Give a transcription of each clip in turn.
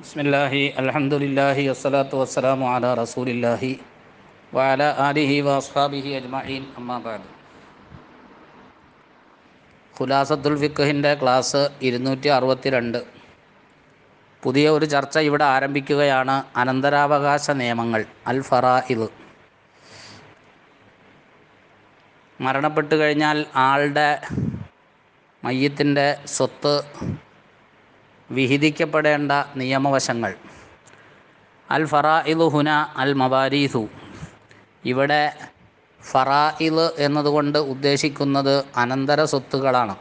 ബിസ്മില്ലാഹി അൽഹംദുലില്ലാഹി വസ്സലാത്തു വസ്സലാമു അലാ റസൂലില്ലാഹി വാല ആലിഹി വഅസ്ഹാബിഹി അജ്മഈൻ. അമ്മാ ബഅദ്. ഖുലാസത്തുൽ ഫിഖഹിന്റെ ക്ലാസ് ഇരുന്നൂറ്റി അറുപത്തി രണ്ട് പുതിയ ഒരു ചർച്ച ഇവിടെ ആരംഭിക്കുകയാണ്. അനന്തരാവകാശ നിയമങ്ങൾ അൽ ഫറാഇദ് മരണപ്പെട്ടു കഴിഞ്ഞാൽ ആളുടെ മയ്യത്തിന്റെ സ്വത്ത് വിഹിതിക്കപ്പെടേണ്ട നിയമവശങ്ങൾ. അൽ ഫറായിലു ഹുന അൽ മവാരീസു. ഇവിടെ ഫറായിദ് എന്നതുകൊണ്ട് ഉദ്ദേശിക്കുന്നത് അനന്തര സ്വത്തുകളാണ്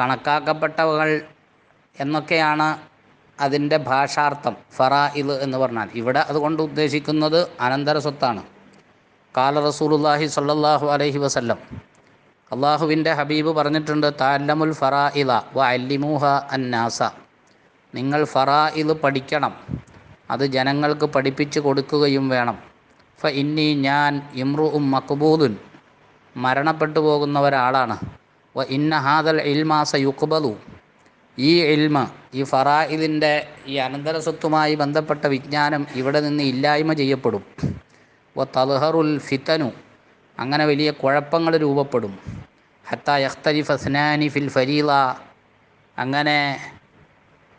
കണക്കാക്കപ്പെട്ടവകൾ എന്നൊക്കെയാണ് അതിന്റെ ഭാഷാർത്ഥം ഫറായിദ് എന്ന് പറഞ്ഞാൽ. ഇവിടെ അതുകൊണ്ട് ഉദ്ദേശിക്കുന്നത് അനന്തര സ്വത്താണ്. കാല റസൂലുല്ലാഹി സല്ലല്ലാഹു അലൈഹി വസല്ലം. അള്ളാഹുവിന്റെ ഹബീബ് പറഞ്ഞിട്ടുണ്ട് താല്ലമുൽ ഫറാഇല വ അല്ലിമൂഹ അന്നാസ. നിങ്ങൾ ഫറാഇൽ പഠിക്കണം അത് ജനങ്ങൾക്ക് പഠിപ്പിച്ചു കൊടുക്കുകയും വേണം. ഫ ഇന്നി ഞാൻ ഇമ്രു ഉം മക്ബൂദുൻ മരണപ്പെട്ടു പോകുന്ന ഒരാളാണ്. വ ഇന്ന ഹാദൽ ഇൽമാസ യുക്ബലു ഈ ഇൽമ ഈ ഫറായിദിന്റെ ഈ അനന്തരസ്വത്തുമായി ബന്ധപ്പെട്ട വിജ്ഞാനം ഇവിടെ നിന്ന് ഇല്ലായ്മ ചെയ്യപ്പെടും. വ തൽഹറുൽ ഫിത്തനു അങ്ങനെ വലിയ കുഴപ്പങ്ങൾ രൂപപ്പെടും. ഹത്ത ഫിൽ ഫരീല അങ്ങനെ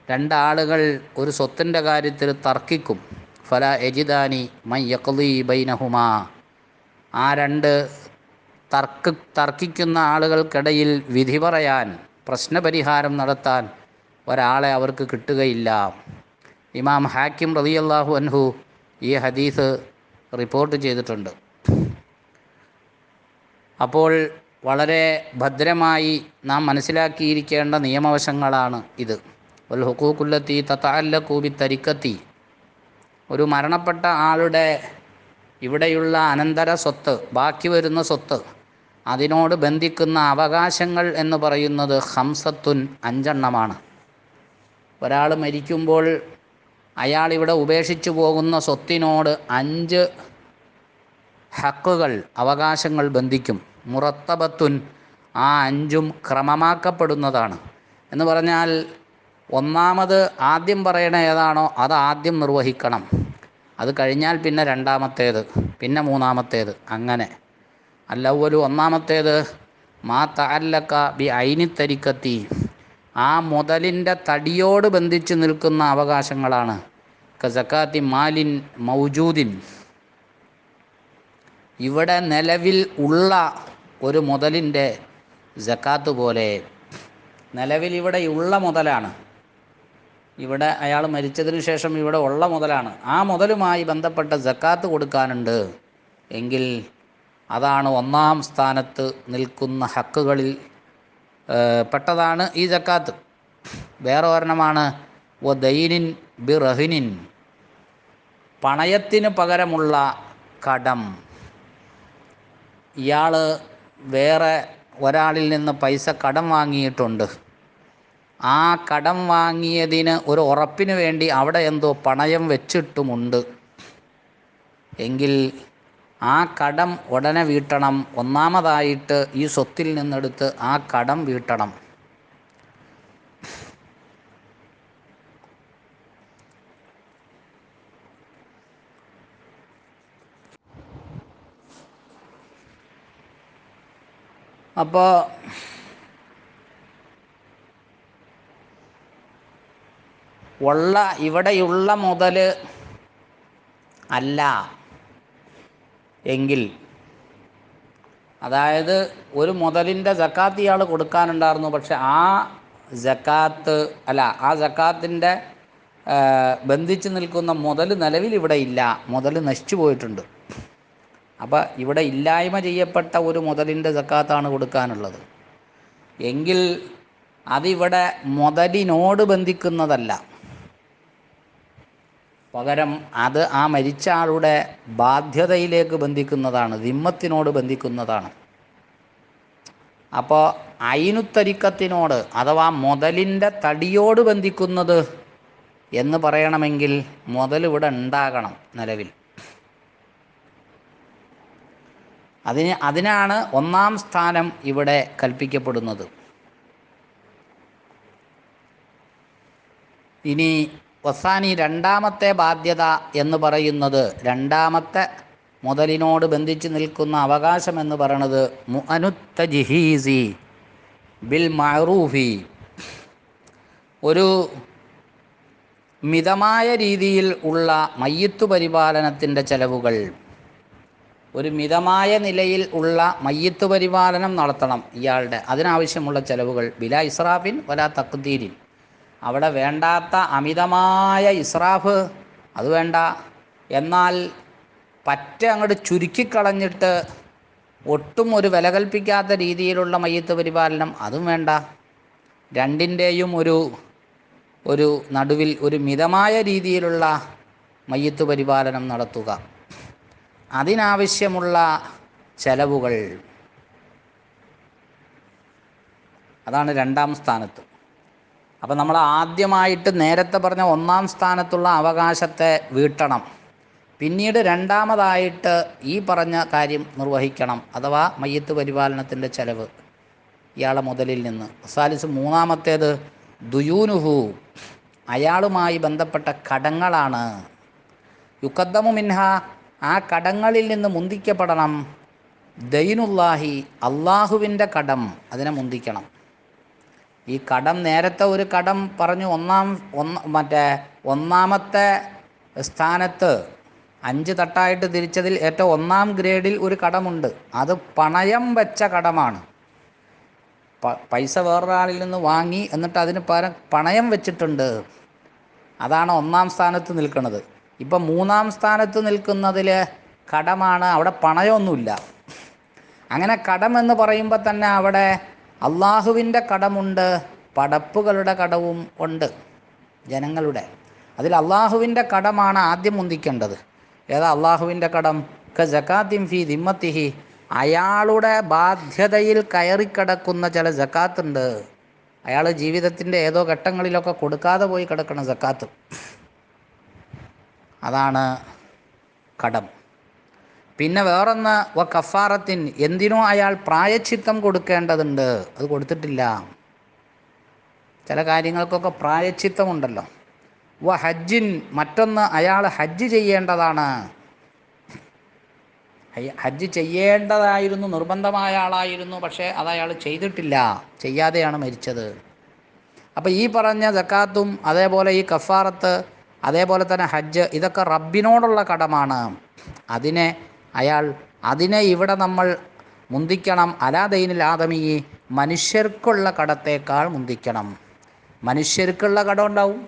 രണ്ടാളുകൾ ഒരു സ്വത്തിന്റെ കാര്യത്തിൽ തർക്കിക്കും. ഫല എജിദാനി മൈ യക്ലി ബൈനഹുമാ. ആ രണ്ട് തർക്ക തർക്കിക്കുന്ന ആളുകൾക്കിടയിൽ വിധി പറയാൻ പ്രശ്നപരിഹാരം നടത്താൻ ഒരാളെ അവർക്ക് കിട്ടുകയില്ല. ഇമാം ഹാക്കിം റതിയല്ലാഹു അൻഹു ഈ ഹദീസ് റിപ്പോർട്ട് ചെയ്തിട്ടുണ്ട്. അപ്പോൾ വളരെ ഭദ്രമായി നാം മനസ്സിലാക്കിയിരിക്കേണ്ട നിയമവശങ്ങളാണ് ഇത്. ഒരു ഹുക്കൂക്കുല്ലത്തി തത്താല്ല കൂബി തരിക്കത്തി ഒരു മരണപ്പെട്ട ആളുടെ ഇവിടെയുള്ള അനന്തര സ്വത്ത് ബാക്കി വരുന്ന സ്വത്ത് അതിനോട് ബന്ധിക്കുന്ന അവകാശങ്ങൾ എന്ന് പറയുന്നത് ഹംസത്തുൻ അഞ്ചെണ്ണമാണ്. ഒരാൾ മരിക്കുമ്പോൾ അയാൾ ഇവിടെ ഉപേക്ഷിച്ചു പോകുന്ന സ്വത്തിനോട് അഞ്ച് ഹക്കുകൾ അവകാശങ്ങൾ ബന്ധിക്കും. മുറത്തബത്തുൻ ആ അഞ്ചും ക്രമമാക്കപ്പെടുന്നതാണ്. എന്ന് പറഞ്ഞാൽ ഒന്നാമത് ആദ്യം പറയണ ഏതാണോ അത് ആദ്യം നിർവഹിക്കണം. അത് കഴിഞ്ഞാൽ പിന്നെ രണ്ടാമത്തേത് പിന്നെ മൂന്നാമത്തേത് അങ്ങനെ. അല്ലവലു ഒന്നാമത്തേത് മാ താല്ലക്ക ബി ഐനിത്തരിക്കത്തി ആ മുതലിന്റെ തടിയോട് ബന്ധിച്ച് നിൽക്കുന്ന അവകാശങ്ങളാണ്. കസക്കാത്തി മാലിൻ മൗജൂദിൻ. ഇവിടെ നിലവിൽ ഉള്ള ഒരു മുതലിന്റെ ജക്കാത്ത് പോലെ നിലവിൽ ഇവിടെ ഉള്ള മുതലാണ്. ഇവിടെ അയാൾ മരിച്ചതിന് ശേഷം ഇവിടെ ഉള്ള മുതലാണ്. ആ മുതലുമായി ബന്ധപ്പെട്ട ജക്കാത്ത് കൊടുക്കാനുണ്ട് എങ്കിൽ അതാണ് ഒന്നാം സ്ഥാനത്ത് നിൽക്കുന്ന ഹക്കുകളിൽ പെട്ടതാണ് ഈ ജക്കാത്ത്. വേറെ ഒരെണ്ണമാണ്. ഒ ദൈനിൻ ബി റഹിനിൻ പണയത്തിന് പകരമുള്ള കടം. ഇയാൾ വേറെ ഒരാളിൽ നിന്ന് പൈസ കടം വാങ്ങിയിട്ടുണ്ട്. ആ കടം വാങ്ങിയതിന് ഒരു ഉറപ്പിന് വേണ്ടി അവിടെ എന്തോ പണയം വെച്ചിട്ടുമുണ്ട്. എങ്കിൽ ആ കടം ഉടനെ വീട്ടണം. ഒന്നാമതായിട്ട് ഈ സ്വത്തിൽ നിന്നെടുത്ത് ആ കടം വീട്ടണം. അപ്പോൾ ഉള്ള ഇവിടെയുള്ള മുതൽ അല്ല. എങ്കിൽ അതായത് ഒരു മുതലിന്റെ ജക്കാത്ത് ഇയാൾ കൊടുക്കാനുണ്ടായിരുന്നു പക്ഷെ ആ ജക്കാത്ത് അല്ല ആ ജക്കാത്തിന്റെ ബന്ധിച്ച് നിൽക്കുന്ന മുതൽ നിലവിൽ ഇവിടെ ഇല്ല. മുതൽ നശിച്ചു പോയിട്ടുണ്ട്. അപ്പോൾ ഇവിടെ ഇല്ലായ്മ ചെയ്യപ്പെട്ട ഒരു മുതലിന്റെ സക്കാത്താണ് കൊടുക്കാനുള്ളത്. എങ്കിൽ അതിവിടെ മുതലിനോട് ബന്ധിക്കുന്നതല്ല. പകരം അത് ആ മരിച്ച ആളുടെ ബാധ്യതയിലേക്ക് ബന്ധിക്കുന്നതാണ് ദിമ്മത്തിനോട് ബന്ധിക്കുന്നതാണ്. അപ്പോൾ അയിനുത്തരിക്കത്തിനോട് അഥവാ മുതലിന്റെ തടിയോട് ബന്ധിക്കുന്നത് എന്ന് പറയണമെങ്കിൽ മുതൽ ഇവിടെ ഉണ്ടാകണം നിലവിൽ. അതിന് അതിനാണ് ഒന്നാം സ്ഥാനം ഇവിടെ കൽപ്പിക്കപ്പെടുന്നത്. ഇനി വസാനി രണ്ടാമത്തെ ബാധ്യത എന്ന് പറയുന്നത് രണ്ടാമത്തെ മുതലിനോട് ബന്ധിച്ച് നിൽക്കുന്ന അവകാശം എന്ന് പറയുന്നത് മുഅനുത്ത ജിഹീസി ബിൽ മറൂഫി ഒരു മിതമായ രീതിയിൽ ഉള്ള മയ്യത്തു പരിപാലനത്തിന്റെ ചെലവുകൾ. ഒരു മിതമായ നിലയിൽ ഉള്ള മയ്യത്ത് പരിപാലനം നടത്തണം ഇയാളുടെ. അതിനാവശ്യമുള്ള ചെലവുകൾ. ബില ഇസ്രാഫിൻ വല തക്കുദ്ദീരിൻ അവിടെ വേണ്ടാത്ത അമിതമായ ഇസ്രാഫ് അത് വേണ്ട. എന്നാൽ പറ്റ അങ്ങോട്ട് ചുരുക്കിക്കളഞ്ഞിട്ട് ഒട്ടും ഒരു വില കൽപ്പിക്കാത്ത രീതിയിലുള്ള മയ്യത്ത് പരിപാലനം അതും വേണ്ട. രണ്ടിന്റെയും ഒരു ഒരു നടുവിൽ ഒരു മിതമായ രീതിയിലുള്ള മയ്യത്ത് പരിപാലനം നടത്തുക. അതിനാവശ്യമുള്ള ചെലവുകൾ. അതാണ് രണ്ടാം സ്ഥാനത്ത്. അപ്പം നമ്മൾ ആദ്യമായിട്ട് നേരത്തെ പറഞ്ഞ ഒന്നാം സ്ഥാനത്തുള്ള അവകാശത്തെ വീട്ടണം. പിന്നീട് രണ്ടാമതായിട്ട് ഈ പറഞ്ഞ കാര്യം നിർവഹിക്കണം. അഥവാ മയ്യത്ത് പരിപാലനത്തിന്റെ ചെലവ് ഇയാളെ മുതലിൽ നിന്ന്. സാലിസ് മൂന്നാമത്തേത് ദുയൂനുഹു. അയാളുമായി ബന്ധപ്പെട്ട കടങ്ങളാണ്. യുക്കദ്ദമു മിൻഹ ആ കടങ്ങളിൽ നിന്ന് മുന്തിക്കപ്പെടണം. ദൈനുല്ലാഹി അള്ളാഹുവിന്റെ കടം അതിനെ മുന്തിക്കണം. ഈ കടം നേരത്തെ ഒരു കടം പറഞ്ഞു ഒന്നാം ഒന്ന് മറ്റേ ഒന്നാമത്തെ സ്ഥാനത്ത് അഞ്ച് തട്ടായിട്ട് തിരിച്ചതിൽ ഏറ്റവും ഒന്നാം ഗ്രേഡിൽ ഒരു കടമുണ്ട്. അത് പണയം വെച്ച കടമാണ്. പൈസ വേറൊരാളിൽ നിന്ന് വാങ്ങി എന്നിട്ട് അതിന് പകരം പണയം വെച്ചിട്ടുണ്ട്. അതാണ് ഒന്നാം സ്ഥാനത്ത് നിൽക്കുന്നത്. ഇപ്പം മൂന്നാം സ്ഥാനത്ത് നിൽക്കുന്നതിൽ കടമാണ് അവിടെ പണയമൊന്നുമില്ല അങ്ങനെ കടം എന്ന് പറയുമ്പോൾ തന്നെ അവിടെ അള്ളാഹുവിന്റെ കടമുണ്ട് പടപ്പുകളുടെ കടവും ഉണ്ട് ജനങ്ങളുടെ. അതിൽ അള്ളാഹുവിന്റെ കടമാണ് ആദ്യം മുന്തിക്കേണ്ടത്. ഏതാ അള്ളാഹുവിന്റെ കടം? ക ജക്കാത്തിം ഫി ദിമ്മത്തിഹി. അയാളുടെ ബാധ്യതയിൽ കയറിക്കിടക്കുന്ന ചില ജക്കാത്തുണ്ട് അയാൾ ജീവിതത്തിന്റെ ഏതോ ഘട്ടങ്ങളിലൊക്കെ കൊടുക്കാതെ പോയി കിടക്കണം ജക്കാത്ത് അതാണ് കടം. പിന്നെ വേറൊന്ന് വ കഫാറത്തിൻ എന്തിനോ അയാൾ പ്രായച്ചിത്തം കൊടുക്കേണ്ടതുണ്ട്. അത് കൊടുത്തിട്ടില്ല. ചില കാര്യങ്ങൾക്കൊക്കെ പ്രായച്ചിത്തമുണ്ടല്ലോ. വ ഹജ്ജിൻ മറ്റൊന്ന് അയാൾ ഹജ്ജ് ചെയ്യേണ്ടതാണ്. ഹജ്ജ് ചെയ്യേണ്ടതായിരുന്നു നിർബന്ധമായ ആളായിരുന്നു പക്ഷേ അത് അയാൾ ചെയ്തിട്ടില്ല. ചെയ്യാതെയാണ് മരിച്ചത്. അപ്പോൾ ഈ പറഞ്ഞ ജക്കാത്തും അതേപോലെ ഈ കഫാറത്ത് അതേപോലെ തന്നെ ഹജ്ജ് ഇതൊക്കെ റബ്ബിനോടുള്ള കടമാണ്. അതിനെ അയാൾ അതിനെ ഇവിടെ നമ്മൾ മുന്തിക്കണം. അലാദൈനിൽ ആദമി മനുഷ്യർക്കുള്ള കടത്തേക്കാൾ മുന്തിക്കണം. മനുഷ്യർക്കുള്ള കടം ഉണ്ടാവും.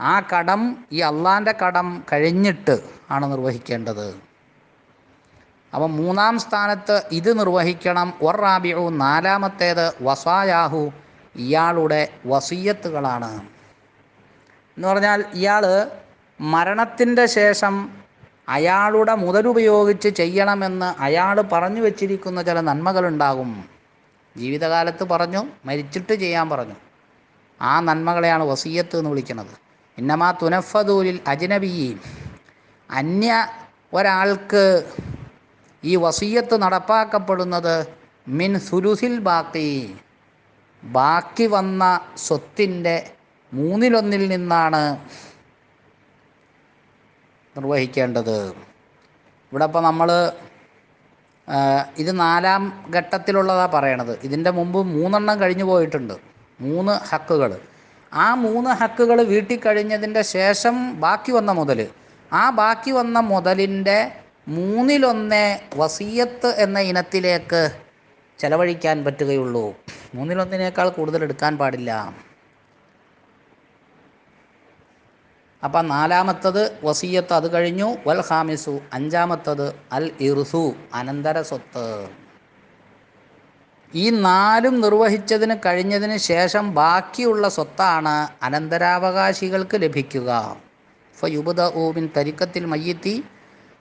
ആ കടം ഈ അള്ളാന്റെ കടം കഴിഞ്ഞിട്ട് ആണ് നിർവഹിക്കേണ്ടത്. അപ്പം മൂന്നാം സ്ഥാനത്ത് ഇത് നിർവഹിക്കണം. ഒർ റാബിയു നാലാമത്തേത് വസായാഹു. ഇയാളുടെ വസീയത്തുകളാണ്. എന്ന് പറഞ്ഞാൽ ഇയാൾ മരണത്തിന്റെ ശേഷം അയാളുടെ മുതലുപയോഗിച്ച് ചെയ്യണമെന്ന് അയാൾ പറഞ്ഞു വച്ചിരിക്കുന്ന ചില നന്മകളുണ്ടാകും. ജീവിതകാലത്ത് പറഞ്ഞു മരിച്ചിട്ട് ചെയ്യാൻ പറഞ്ഞു. ആ നന്മകളെയാണ് വസീയത്ത് എന്ന് വിളിക്കുന്നത്. ഇന്നമാ തുനഫദൂലിൽ അജ്നബി അന്യ ഒരാൾക്ക് ഈ വസീയത്ത് നടപ്പാക്കപ്പെടുന്നത് മിൻ സുലുസിൽ ബാക്കി. ബാക്കി വന്ന സ്വത്തിന്റെ മൂന്നിലൊന്നിൽ നിന്നാണ് നിർവഹിക്കേണ്ടത്. ഇവിടെ ഇപ്പോൾ നമ്മൾ ഇത് നാലാം ഘട്ടത്തിലുള്ളതാണ് പറയണത്. ഇതിന്റെ മുമ്പ് മൂന്നെണ്ണം കഴിഞ്ഞു പോയിട്ടുണ്ട്. മൂന്ന് ഹക്കുകൾ ആ മൂന്ന് ഹക്കുകൾ വീട്ടിൽ കഴിഞ്ഞതിന്റെ ശേഷം ബാക്കി വന്ന മുതൽ ആ ബാക്കി വന്ന മുതലിന്റെ മൂന്നിലൊന്നേ വസീയത്ത് എന്ന ഇനത്തിലേക്ക് ചെലവഴിക്കാൻ പറ്റുകയുള്ളൂ. മൂന്നിലൊന്നിനേക്കാൾ കൂടുതൽ എടുക്കാൻ പാടില്ല. അപ്പം നാലാമത്തത് വസീയത്ത് അത് കഴിഞ്ഞു. വൽ ഹാമിസു അഞ്ചാമത്തത് അൽ ഇർസു അനന്തര സ്വത്ത്. ഈ നാലും നിർവഹിച്ചതിന് കഴിഞ്ഞതിന് ശേഷം ബാക്കിയുള്ള സ്വത്താണ് അനന്തരാവകാശികൾക്ക് ലഭിക്കുക. ഫയുബുദ ഊമിൻ തരിക്കത്തിൽ മയ്യത്തി.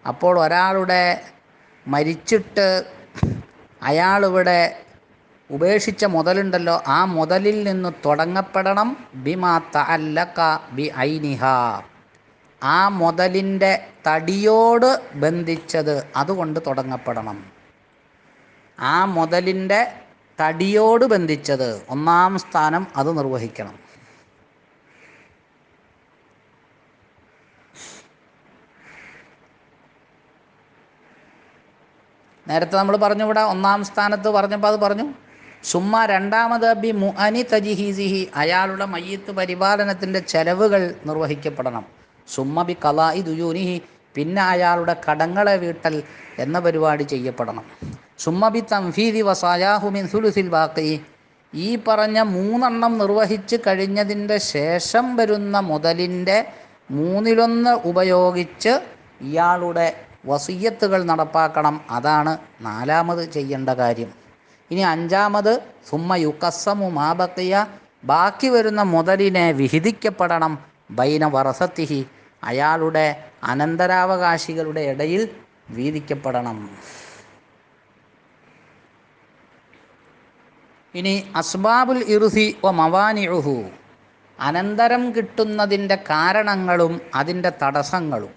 അപ്പോൾ ഒരാളുടെ മരിച്ചിട്ട് അയാളിവിടെ ഉപേക്ഷിച്ച മുതലുണ്ടല്ലോ ആ മുതലിൽ നിന്ന് തുടങ്ങപ്പെടണം. ബിമാ തല്ലക്ക ബി ഐനിഹ ആ മുതലിന്റെ തടിയോട് ബന്ധിച്ചത് അതുകൊണ്ട് തുടങ്ങപ്പെടണം. ആ മുതലിന്റെ തടിയോട് ബന്ധിച്ചത് ഒന്നാം സ്ഥാനം അത് നിർവഹിക്കണം. നേരത്തെ നമ്മൾ പറഞ്ഞു ഇവിടെ ഒന്നാം സ്ഥാനത്ത് പറഞ്ഞപ്പോൾ അത് പറഞ്ഞു. സുമ്മ രണ്ടാമത് ബി മുഅനി തജിഹീസിഹി അയാളുടെ മയ്യത്ത് പരിപാലനത്തിന്റെ ചെലവുകൾ നിർവഹിക്കപ്പെടണം. സുമ്മ ബി കലായി ദുയൂനിഹി പിന്നെ അയാളുടെ കടങ്ങളെ വീട്ടൽ എന്ന പരിപാടി ചെയ്യപ്പെടണം. സുമ്മ ബി തംഫീദി വസായാഹുമിൻ സുലുസിൽ ബാക്കി ഈ പറഞ്ഞ മൂന്നെണ്ണം നിർവഹിച്ച് കഴിഞ്ഞതിന്റെ ശേഷം വരുന്ന മുതലിന്റെ മൂന്നിലൊന്ന് ഉപയോഗിച്ച് ഇയാളുടെ വസീയത്തുകൾ നടപ്പാക്കണം. അതാണ് നാലാമത് ചെയ്യേണ്ട കാര്യം. ഇനി അഞ്ചാമത് സുമ്മ യുക്കസമു മാബക്കിയ ബാക്കി വരുന്ന മുതലിനെ വിഹിതിക്കപ്പെടണം ബൈന വറസത്തിഹി അയാളുടെ അനന്തരാവകാശികളുടെ ഇടയിൽ വീതിക്കപ്പെടണം. ഇനി അസ്ബാബുൽ ഇറുസി വ മവാനിഴുഹു അനന്തരം കിട്ടുന്നതിന്റെ കാരണങ്ങളും അതിന്റെ തടസ്സങ്ങളും.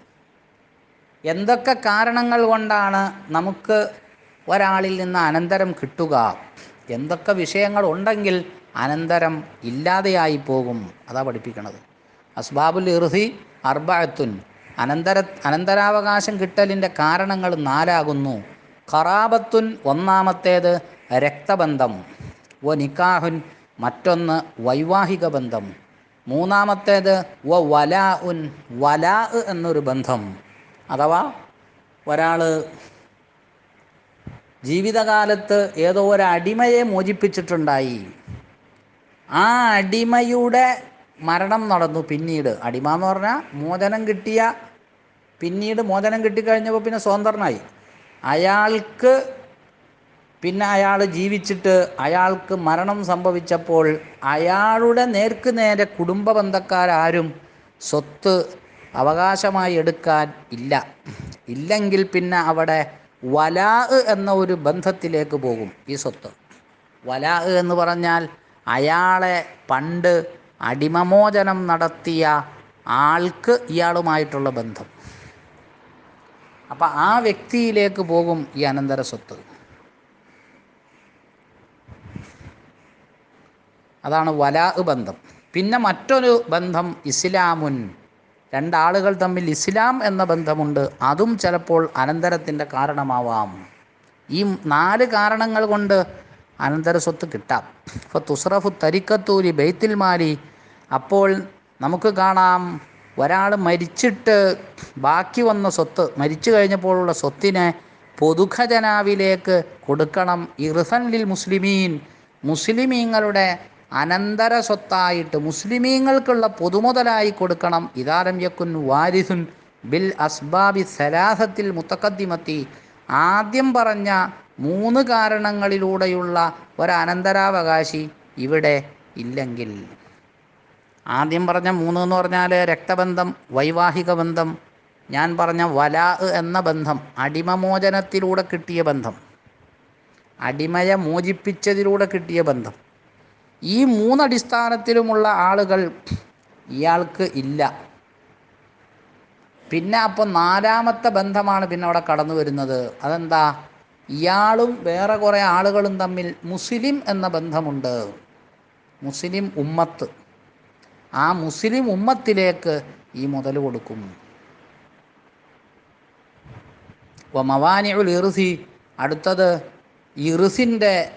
എന്തൊക്കെ കാരണങ്ങൾ കൊണ്ടാണ് നമുക്ക് ഒരാളിൽ നിന്ന് അനന്തരം കിട്ടുക. എന്തൊക്കെ വിഷയങ്ങളുണ്ടെങ്കിൽ അനന്തരം ഇല്ലാതെയായി പോകും. അതാ പഠിപ്പിക്കണത്. അസ്ബാബുൽ ഇർഹി അർബഅത്തുൻ. അനന്തര അനന്തരാവകാശം കിട്ടലിന്റെ കാരണങ്ങൾ നാലാകുന്നു. ഖറാബത്തുൻ ഒന്നാമത്തേത് രക്തബന്ധം. വ നിക്കാഹുൻ മറ്റൊന്ന് വൈവാഹിക ബന്ധം. മൂന്നാമത്തേത് വ വലാ ഉൻ വലാ എന്നൊരു ബന്ധം. അഥവാ ഒരാൾ ജീവിതകാലത്ത് ഏതോ ഒരു അടിമയെ മോചിപ്പിച്ചിട്ടുണ്ടായി. ആ അടിമയുടെ മരണം നടന്നു പിന്നീട്. അടിമ എന്ന് പറഞ്ഞാൽ മോചനം കിട്ടിയ പിന്നീട് മോചനം കിട്ടിക്കഴിഞ്ഞപ്പോൾ പിന്നെ സ്വതന്ത്രനായി. അയാൾക്ക് പിന്നെ അയാൾ ജീവിച്ചിട്ട് അയാൾക്ക് മരണം സംഭവിച്ചപ്പോൾ അയാളുടെ നേർക്ക് നേരെ കുടുംബ ബന്ധക്കാരാരും സ്വത്ത് അവകാശമായി എടുക്കാൻ ഇല്ല. ഇല്ലെങ്കിൽ പിന്നെ അവിടെ വലാ എന്ന ഒരു ബന്ധത്തിലേക്ക് പോകും ഈ സ്വത്ത്. വലാ എന്ന് പറഞ്ഞാൽ അയാളെ പണ്ട് അടിമമോചനം നടത്തിയ ആൾക്ക് ഇയാളുമായിട്ടുള്ള ബന്ധം. അപ്പം ആ വ്യക്തിയിലേക്ക് പോകും ഈ അനന്തര സ്വത്ത്. അതാണ് വലാ ബന്ധം. പിന്നെ മറ്റൊരു ബന്ധം ഇസ്ലാമുൻ രണ്ടാളുകൾ തമ്മിൽ ഇസ്ലാം എന്ന ബന്ധമുണ്ട്. അതും ചിലപ്പോൾ അനന്തരത്തിന്റെ കാരണമാവാം. ഈ നാല് കാരണങ്ങൾ കൊണ്ട് അനന്തര സ്വത്ത് കിട്ടാം. ഇപ്പോൾ തുസ്രഫു തരിക്കത്തൂരി ബെയ്ത്തിൽ മാലി. അപ്പോൾ നമുക്ക് കാണാം ഒരാൾ മരിച്ചിട്ട് ബാക്കി വന്ന സ്വത്ത് മരിച്ചു കഴിഞ്ഞപ്പോഴുള്ള സ്വത്തിനെ പൊതുഖജനാവിലേക്ക് കൊടുക്കണം. ഇർസൻ ലിൽ മുസ്ലിമീൻ. മുസ്ലിമീങ്ങളുടെ അനന്തര സ്വത്തായിട്ട് മുസ്ലിമീങ്ങൾക്കുള്ള പൊതുമുതലായി കൊടുക്കണം. ഇതാരം യക്കുൻ വാരിസുൻ ബിൽ അസ്ബാബി സലാസത്തിൽ മുത്തക്കദ്ദിമത്തി ആദ്യം പറഞ്ഞ മൂന്ന് കാരണങ്ങളിലൂടെയുള്ള ഒരനന്തരാവകാശി ഇവിടെ ഇല്ലെങ്കിൽ. ആദ്യം പറഞ്ഞ മൂന്ന് എന്ന് പറഞ്ഞാൽ രക്തബന്ധം വൈവാഹിക ബന്ധം ഞാൻ പറഞ്ഞ വലാ എന്ന ബന്ധം അടിമമോചനത്തിലൂടെ കിട്ടിയ ബന്ധം അടിമയെ മോചിപ്പിച്ചതിലൂടെ കിട്ടിയ ബന്ധം. ഈ മൂന്നടിസ്ഥാനത്തിലുമുള്ള ആളുകൾ ഇയാൾക്ക് ഇല്ല. പിന്നെ അപ്പോൾ നാലാമത്തെ ബന്ധമാണ് പിന്നെ അവിടെ കടന്നു വരുന്നത്. അതെന്താ? ഇയാളും വേറെ കുറേ ആളുകളും തമ്മിൽ മുസ്ലിം എന്ന ബന്ധമുണ്ട്. മുസ്ലിം ഉമ്മത്ത്. ആ മുസ്ലിം ഉമ്മത്തിലേക്ക് ഈ മുതൽ കൊടുക്കും. മവാനിയുൽ ഇറുസി അടുത്തത് ഇറുസിന്റെ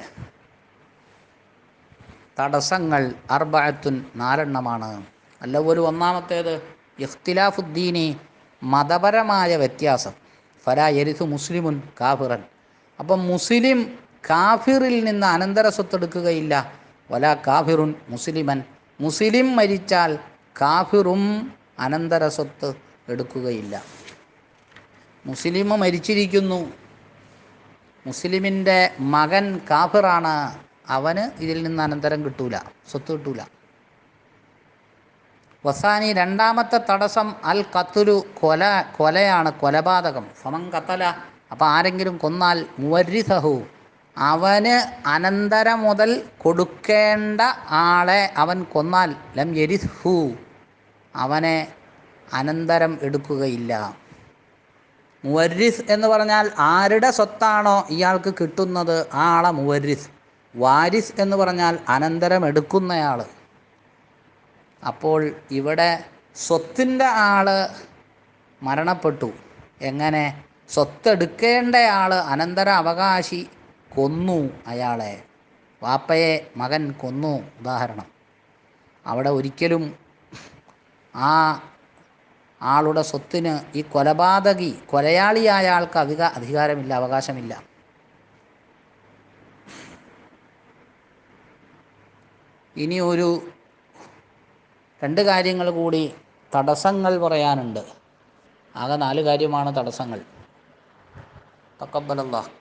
തടസ്സങ്ങൾ അർബഅത്തുൻ നാലെണ്ണമാണ്. അല്ല ഒരു ഒന്നാമത്തേത് ഇഖ്തിലാഫുദ്ദീനി മതപരമായ വ്യത്യാസം. ഫല യരിസു മുസ്ലിമുൻ കാഫിറൻ. അപ്പം മുസ്ലിം കാഫിറിൽ നിന്ന് അനന്തര സ്വത്തെടുക്കുകയില്ല വല കാഫിറുൻ മുസ്ലിമൻ. മുസ്ലിം മരിച്ചാൽ കാഫിറും അനന്തര സ്വത്ത് എടുക്കുകയില്ല. മുസ്ലിം മരിച്ചിരിക്കുന്നു. മുസ്ലിമിന്റെ മകൻ കാഫിറാണ്. അവന് ഇതിൽ നിന്ന് അനന്തരം കിട്ടൂല സ്വത്ത് കിട്ടൂല. വസാനി രണ്ടാമത്തെ തടസ്സം അൽ കത്തുലു കൊല കൊലയാണ് കൊലപാതകം. സമം കത്തല അപ്പം ആരെങ്കിലും കൊന്നാൽ മുവരിസഹു. അവന് അനന്തരം മുതൽ കൊടുക്കേണ്ട ആളെ അവൻ കൊന്നാൽ ലം യരിഹു അവനെ അനന്തരം എടുക്കുകയില്ല. മുവരിസ് എന്ന് പറഞ്ഞാൽ ആരുടെ സ്വത്താണോ ഇയാൾക്ക് കിട്ടുന്നത്? ആ ആളെ മുവരിസ്. വാരിസ് എന്ന് പറഞ്ഞാൽ അനന്തരം എടുക്കുന്നയാൾ അപ്പോൾ ഇവിടെ സ്വത്തിന്റെ ആൾ മരണപ്പെട്ടു. എങ്ങനെ? സ്വത്തെടുക്കേണ്ടയാൾ അനന്തര അവകാശി കൊന്നു അയാളെ. വാപ്പയെ മകൻ കൊന്നു. ഉദാഹരണം. അവിടെ ഒരിക്കലും ആ ആളുടെ സ്വത്തിന് ഈ കൊലപാതകി കൊലയാളിയായ ആൾക്ക് അധിക അധികാരമില്ല അവകാശമില്ല. ഇനി ഒരു രണ്ട് കാര്യങ്ങൾ കൂടി തടസ്സങ്ങൾ പറയാനുണ്ട്. ആകെ നാല് കാര്യമാണ് തടസ്സങ്ങൾ. തക്കബലല്ലാഹ്.